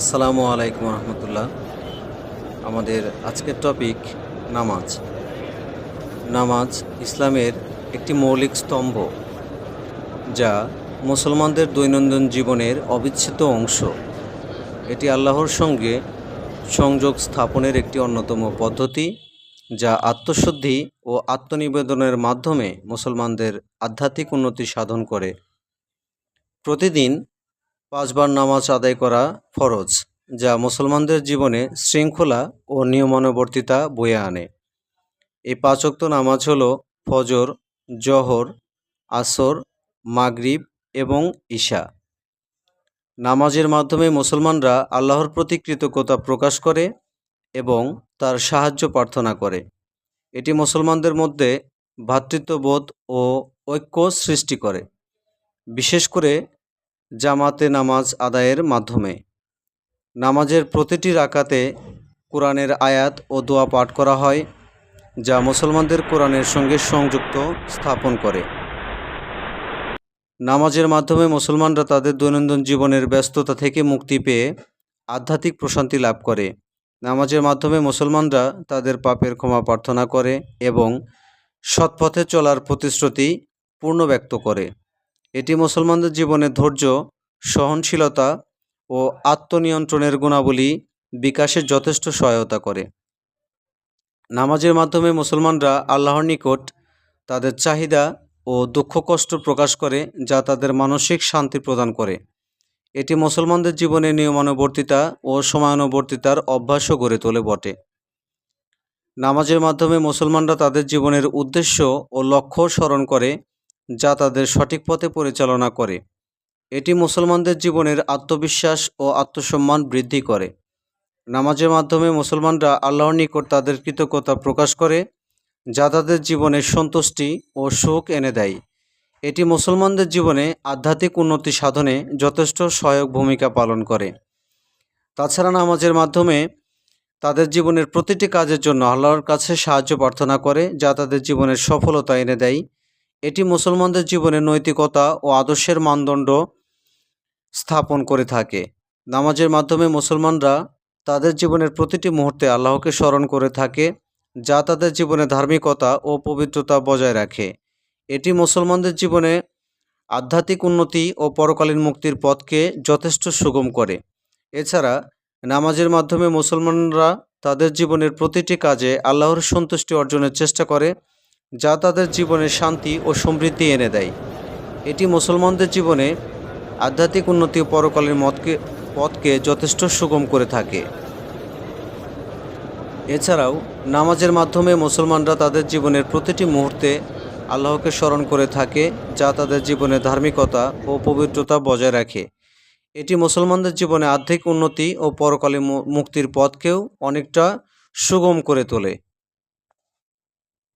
আসসালামু আলাইকুম রহমতুল্লাহ। আমাদের আজকের টপিক নামাজ। নামাজ ইসলামের একটি মৌলিক স্তম্ভ যা মুসলমানদের দৈনন্দিন জীবনের অবিচ্ছেদ্য অংশ। এটি আল্লাহর সঙ্গে সংযোগ স্থাপনের একটি অন্যতম পদ্ধতি যা আত্মশুদ্ধি ও আত্মনিবেদনের মাধ্যমে মুসলমানদের আধ্যাত্মিক উন্নতি সাধন করে। প্রতিদিন পাঁচবার নামাজ আদায় করা ফরজ, যা মুসলমানদের জীবনে শৃঙ্খলা ও নিয়মানুবর্তিতা বয়ে আনে। এই পাঁচক্ত নামাজ হল ফজর, জহর, আসর, মাগরিব এবং ঈশা। নামাজের মাধ্যমে মুসলমানরা আল্লাহর প্রতি কৃতজ্ঞতা প্রকাশ করে এবং তার সাহায্য প্রার্থনা করে। এটি মুসলমানদের মধ্যে ভ্রাতৃত্ববোধ ও ঐক্য সৃষ্টি করে। বিশেষ করে জামাতে নামাজ আদায়ের মাধ্যমে। নামাজের প্রতিটি রাকাতে কোরআনের আয়াত ও দোয়া পাঠ করা হয়, যা মুসলমানদের কোরআনের সঙ্গে সংযুক্ত স্থাপন করে। নামাজের মাধ্যমে মুসলমানরা তাদের দৈনন্দিন জীবনের ব্যস্ততা থেকে মুক্তি পেয়ে আধ্যাত্মিক প্রশান্তি লাভ করে। নামাজের মাধ্যমে মুসলমানরা তাদের পাপের ক্ষমা প্রার্থনা করে এবং সৎপথে চলার প্রতিশ্রুতি পূর্ণ ব্যক্ত করে। এটি মুসলমানদের জীবনে ধৈর্য, সহনশীলতা ও আত্মনিয়ন্ত্রণের গুণাবলী বিকাশে যথেষ্ট সহায়তা করে। নামাজের মাধ্যমে মুসলমানরা আল্লাহর নিকট তাদের চাহিদা ও দুঃখ কষ্ট প্রকাশ করে যা তাদের মানসিক শান্তি প্রদান করে। এটি মুসলমানদের জীবনে নিয়মানুবর্তিতা ও সময়ানুবর্তিতার অভ্যাসও গড়ে তোলে বটে। নামাজের মাধ্যমে মুসলমানরা তাদের জীবনের উদ্দেশ্য ও লক্ষ্য স্মরণ করে যা তাদের সঠিক পথে পরিচালনা করে। এটি মুসলমানদের জীবনের আত্মবিশ্বাস ও আত্মসম্মান বৃদ্ধি করে। নামাজের মাধ্যমে মুসলমানরা আল্লাহর নিকট তাদের কৃতজ্ঞতা প্রকাশ করে, যা তাদের জীবনে সন্তুষ্টি ও সুখ এনে দেয়। এটি মুসলমানদের জীবনে আধ্যাত্মিক উন্নতি সাধনে যথেষ্ট সহায়ক ভূমিকা পালন করে। তাছাড়া নামাজের মাধ্যমে তাদের জীবনের প্রতিটি কাজের জন্য আল্লাহর কাছে সাহায্য প্রার্থনা করে, যা তাদের জীবনের সফলতা এনে দেয়। এটি মুসলমানদের জীবনে নৈতিকতা ও আদর্শের মানদণ্ড স্থাপন করে থাকে। নামাজের মাধ্যমে মুসলমানরা তাদের জীবনের প্রতিটি মুহূর্তে আল্লাহকে স্মরণ করে থাকে, যা তাদের জীবনে ধার্মিকতা ও পবিত্রতা বজায় রাখে। এটি মুসলমানদের জীবনে আধ্যাত্মিক উন্নতি ও পরকালীন মুক্তির পথকে যথেষ্ট সুগম করে। এছাড়া, নামাজের মাধ্যমে মুসলমানরা তাদের জীবনের প্রতিটি কাজে আল্লাহর সন্তুষ্টি অর্জনের চেষ্টা করে যা তাদের জীবনে শান্তি ও সমৃদ্ধি এনে দেয়। এটি মুসলমানদের জীবনে আধ্যাত্মিক উন্নতি ও পরকালীন মতকে, পথকে যথেষ্ট সুগম করে থাকে। এছাড়াও, নামাজের মাধ্যমে মুসলমানরা তাদের জীবনের প্রতিটি মুহূর্তে আল্লাহকে স্মরণ করে থাকে, যা তাদের জীবনে ধার্মিকতা ও পবিত্রতা বজায় রাখে। এটি মুসলমানদের জীবনে আর্থিক উন্নতি ও পরকালীন মু- মুক্তির পথকেও অনেকটা সুগম করে তোলে।